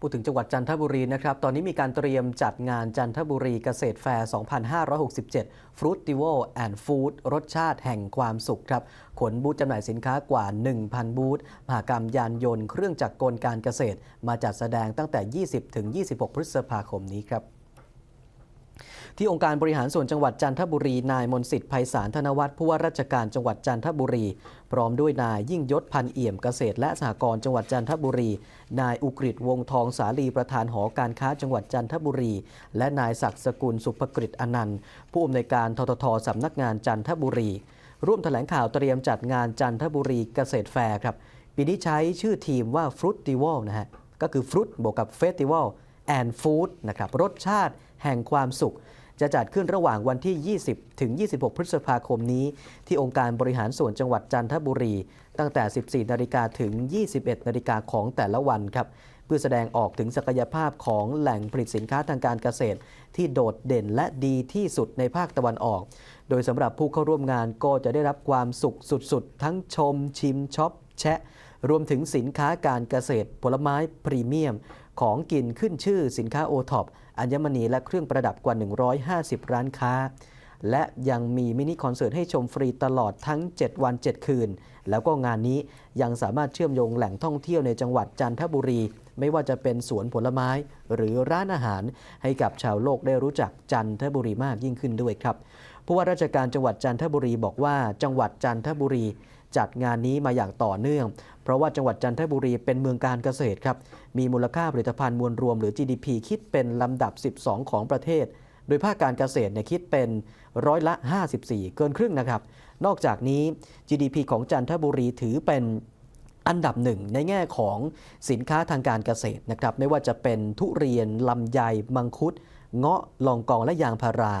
พูดถึงจังหวัดจันทบุรีนะครับ ตอนนี้มีการเตรียมจัดงานจันทบุรีเกษตรแฟร์ 2567 Fruitival and Food รสชาติแห่งความสุขครับ ขนบูธจำหน่ายสินค้ากว่า 1,000 บูธ มหกรรมยานยนต์เครื่องจักรกลการเกษตร มาจัดแสดงตั้งแต่ 20 ถึง 26 พฤษภาคมนี้ครับ ที่องค์การบริหารส่วนจังหวัดจันทบุรี นายมนสิทธิ์ไพศาลธนวัฒน์ผู้ว่าราชการจังหวัดจันทบุรี พร้อมด้วยนายยิ่งยศพันเอี่ยมเกษตร และสหกรณ์จังหวัดจันทบุรี นายอุกฤษวงทองสาลีประธานหอการค้าจังหวัดจันทบุรี และนายศักดิ์สกุลสุภกฤษอนันต์ ผู้อำนวยการทททสำนักงานจันทบุรี ร่วมแถลงข่าวเตรียมจัดงานจันทบุรีเกษตรแฟร์ครับปีนี้ใช้ชื่อทีมว่า Fruitival นะฮะก็คือฟรุตบวกกับ Festival and Food นะครับรสชาติแห่งความสุข จะจัดขึ้นระหว่างวันที่ 20 ถึง 26 พฤษภาคมนี้ ที่องค์การบริหารส่วนจังหวัดจันทบุรี ตั้งแต่ 14 นาฬิกาถึง 21 นาฬิกาของแต่ละวันครับเพื่อแสดงออกถึงศักยภาพของแหล่งผลิตสินค้าทางการเกษตร ที่โดดเด่นและดีที่สุดในภาคตะวันออก โดยสำหรับผู้เข้าร่วมงานก็จะได้รับความสุขสุดๆ ทั้งชม ชิมช็อป แชะ รวมถึงสินค้าการเกษตร ผลไม้พรีเมียม ของกินขึ้นชื่อสินค้าโอท็อปอัญมณีและเครื่องประดับกว่า 150 ร้านค้า และยังมีมินิคอนเสิร์ตให้ชมฟรีตลอดทั้ง 7 วัน 7 คืน แล้วก็งานนี้ยังสามารถเชื่อมโยงแหล่งท่องเที่ยวในจังหวัดจันทบุรี ไม่ว่าจะเป็นสวนผลไม้หรือร้านอาหาร ให้กับชาวโลกได้รู้จักจันทบุรีมากยิ่งขึ้นด้วยครับผู้ว่าราชการจังหวัดจันทบุรีบอกว่าจังหวัดจันทบุรี จัดงานนี้มาอย่างต่อเนื่อง เพราะว่าจังหวัดจันทบุรีเป็นเมืองการเกษตรครับ มีมูลค่าผลิตภัณฑ์มวลรวมหรือ GDP คิดเป็นลำดับ 12 ของประเทศ โดยภาคการเกษตรเนี่ยคิดเป็นร้อยละ 54 เกินครึ่งนะครับ นอกจากนี้ GDP ของจันทบุรีถือเป็นอันดับหนึ่งในแง่ของสินค้าทางการเกษตรนะครับ ไม่ว่าจะเป็นทุเรียนลำไยมังคุด เงาะลองกองและยางพารา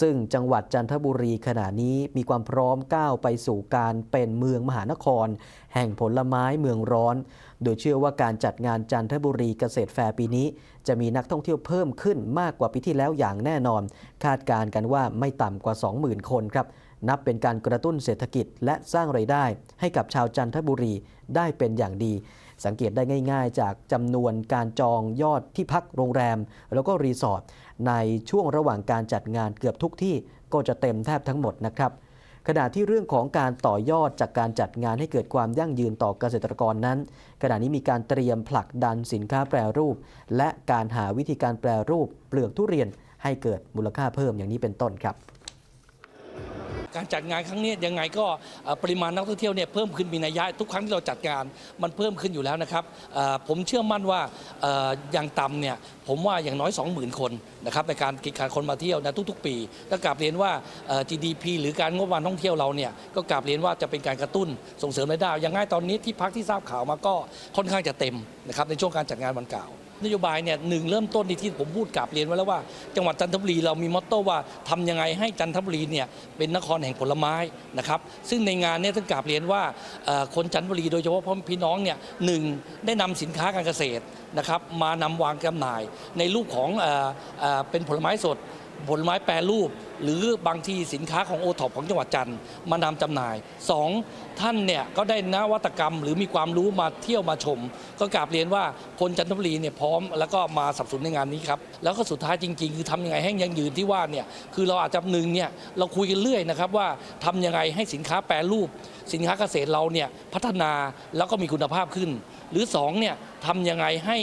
ซึ่งจังหวัดจันทบุรีขณะนี้มีความพร้อมก้าวไปสู่การเป็นเมืองมหานคร แห่งผลไม้เมืองร้อน โดยเชื่อว่าการจัดงานจันทบุรีเกษตรแฟร์ปีนี้ จะมีนักท่องเที่ยวเพิ่มขึ้นมากกว่าปีที่แล้วอย่างแน่นอน คาดการณ์กันว่าไม่ต่ำกว่า 20,000 คนครับนับเป็นการกระตุ้นเศรษฐกิจและสร้างไรายได้ ให้กับชาวจันทบุรีได้เป็นอย่างดี สังเกตได้ง่าย ๆ จากจำนวนการจองยอดที่พักโรงแรม แล้วก็รีสอร์ทในช่วงระหว่างการจัดงานเกือบทุกที่ก็จะเต็มแทบทั้งหมดนะครับขณะที่เรื่องของการต่อยอดจากการจัดงานให้เกิดความยั่งยืนต่อเกษตรกรนั้น ขณะนี้มีการเตรียมผลักดันสินค้าแปรรูป และการหาวิธีการแปรรูปเปลือกทุเรียนให้เกิดมูลค่าเพิ่มอย่างนี้เป็นต้นครับ การจัดงานครั้งนี้ยังไงก็ปริมาณนักท่องเที่ยวเนี่ยเพิ่มขึ้นมีนัยยะทุกครั้งที่เราจัดงานมันเพิ่มขึ้นอยู่แล้วนะครับผมเชื่อมั่นว่าอย่างต่ำเนี่ยผมว่าอย่างน้อย 20,000 คนนะครับในการกิจการคนมาเที่ยวนะทุก ๆ ปีก็กราบเรียนว่า GDP หรือการงบประมาณท่องเที่ยวเราเนี่ยก็กราบเรียนว่าจะเป็นการกระตุ้นส่งเสริมรายได้อย่างง่ายตอนนี้ที่พักที่ทราบข่าวมาก็ค่อนข้างจะเต็มนะครับในช่วงการจัดงานวันเก่า นโยบายเนี่ยหนึ่งเริ่มต้นที่ที่ผมพูดกับเรียนไว้แล้วว่า จังหวัดจันทบุรีเรามีมอตโต้ว่าทำยังไงให้จันทบุรีเนี่ยเป็นนครแห่งผลไม้นะครับซึ่งในงานเนี่ยต้องกลับเรียนว่าคนจันทบุรีโดยเฉพาะพ่อพี่น้องเนี่ยหนึ่งได้นำสินค้าการเกษตรนะครับมานำวางจำหน่ายในรูปของเป็นผลไม้สด ผลไม้แปรรูปหรือบางทีสินค้าของโอท็อปของจังหวัดจันทร์มานำจำหน่าย 2. ท่านเนี่ยก็ได้นวัตกรรมหรือมีความรู้มาเที่ยวมาชม ก็กราบเรียนว่าคนจันทบุรีเนี่ยพร้อมแล้วก็มาสนับสนุนในงานนี้ครับ แล้วก็สุดท้ายจริง ๆ คือทำยังไงให้ยังยืนที่ว่าเนี่ยคือเราอาจจะหนึ่งเนี่ยเราคุยกันเรื่อยนะครับว่าทำยังไงให้สินค้าแปรรูป สินค้าเกษตรเราเนี่ยพัฒนาแล้วก็มีคุณภาพขึ้น หรือ2เนี่ยทำยังไงให้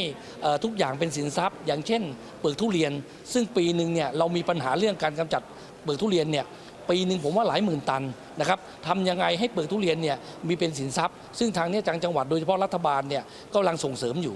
ทุกอย่างเป็นสินทรัพย์ อย่างเช่นเปลือกทุเรียน ซึ่งปีหนึ่งเนี่ยเรามีปัญหาเรื่องการกำจัด เปลือกทุเรียนเนี่ยปีหนึ่งผมว่าหลายหมื่นตันนะครับทำยังไงให้เปลือกทุเรียนเนี่ยมีเป็นสินทรัพย์ ซึ่งทางนี้จังจังหวัดโดยเฉพาะรัฐบาลเนี่ยก็กำลังส่งเสริมอยู่